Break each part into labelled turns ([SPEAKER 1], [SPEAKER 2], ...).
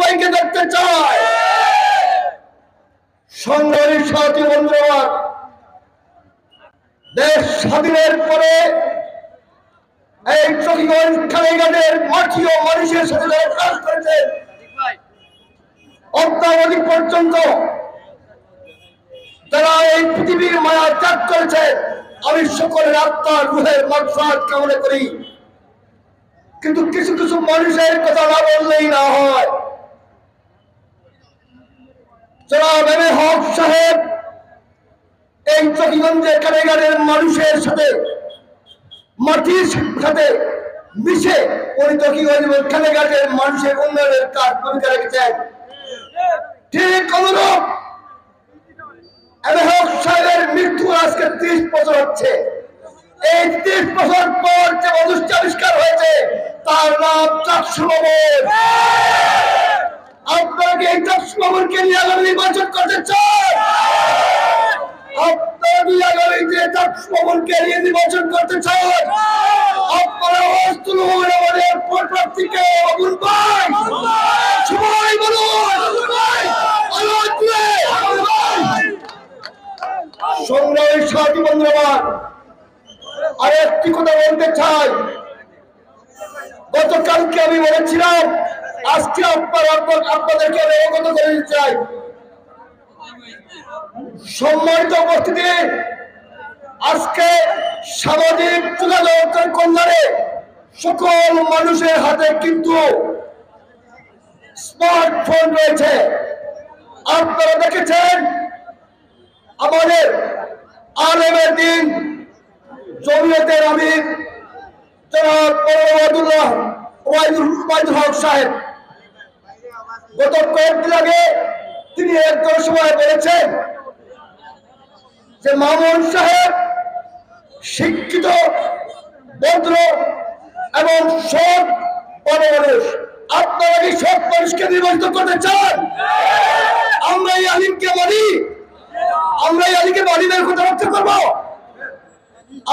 [SPEAKER 1] ভাইকে দেখতে চায়। সংগ্রামী সাথী বন্ধুরা দেশ স্বাধীনের পরে এই চকিগঞ্জ খালেঘাটের মাটি ও মানুষের সাথে যারা কাজ করেছে অত্যাবধি পর্যন্ত যারা এই পৃথিবীর মায়া ত্যাগ করেছে, আমি সকলের আত্মার রুহের মাকসাদ কামনা করি। কিন্তু কিছু কিছু মানুষের কথা না বললেই না হয়। হক সাহেব, এই চকিগঞ্জের কারাগারের মানুষের সাথে, মাটির সাথে মিশে উনি চকিগঞ্জ কারাগারের মানুষের উন্নয়নের কাজ ভূমিকা রেখেছেন। ঠিক অনুরূপ হক সাহেবের মৃত্যু আজকে ত্রিশ বছর হচ্ছে। এই ত্রিশ বছর পর যে নাম আপনারা কি এই ভবনকে নিয়ে আগামী নির্বাচন করতে চান? আপনারা কি আগামী যে ভবনকে নিয়ে নির্বাচন করতে চান? আপনারা তুলুন আমাদের প্রার্থীকে অবুল ভাই সবাই বলুন বন্ধুরা আর একটি কথা বলতে চাই। গতকালকে আমি বলেছিলাম, আজকে আপনার আপনাদেরকে আমি অবগত করে দিতে চাই। সম্মানিত উপস্থিতি আজকে সামাজিক যোগাযোগের কল্যাণে সকল মানুষের হাতে কিন্তু স্মার্টফোন রয়েছে। আপনারা দেখেছেন, আমাদের আলেমের দিন, জমিয়তের আমির তিনি একজন সময় বলেছেন যে মামুন সাহেব শিক্ষিত, ভদ্র এবং সৎ মানুষ। আপনারা কি সৎ মানুষকে নির্বাচিত করতে চান? আমরা এই আলিমকে মানি। আমরা এই আলিমকে আলিকে আলিমের কথা রক্ষা করব।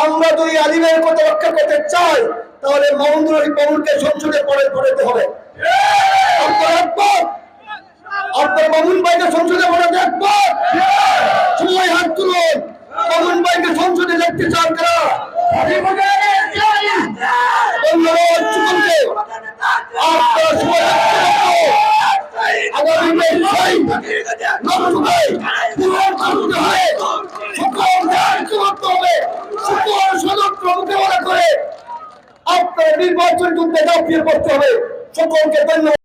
[SPEAKER 1] আমরা যদি আলিমের কথা রক্ষা করতে চাই, তাহলে রহিম মামুনকে সংসদে পরে পড়াতে হবে। আপনার মামুন ভাইকে সংসদে পড়াতে একমত সবাই হাত তুলুন। মামুন ভাইকে সংসদে দেখতে চান সবাই আগামী সকল ঐক্যবদ্ধ হবে। নির্বাচন যুদ্ধে পড়তে হবে। সকলকে ধন্যবাদ।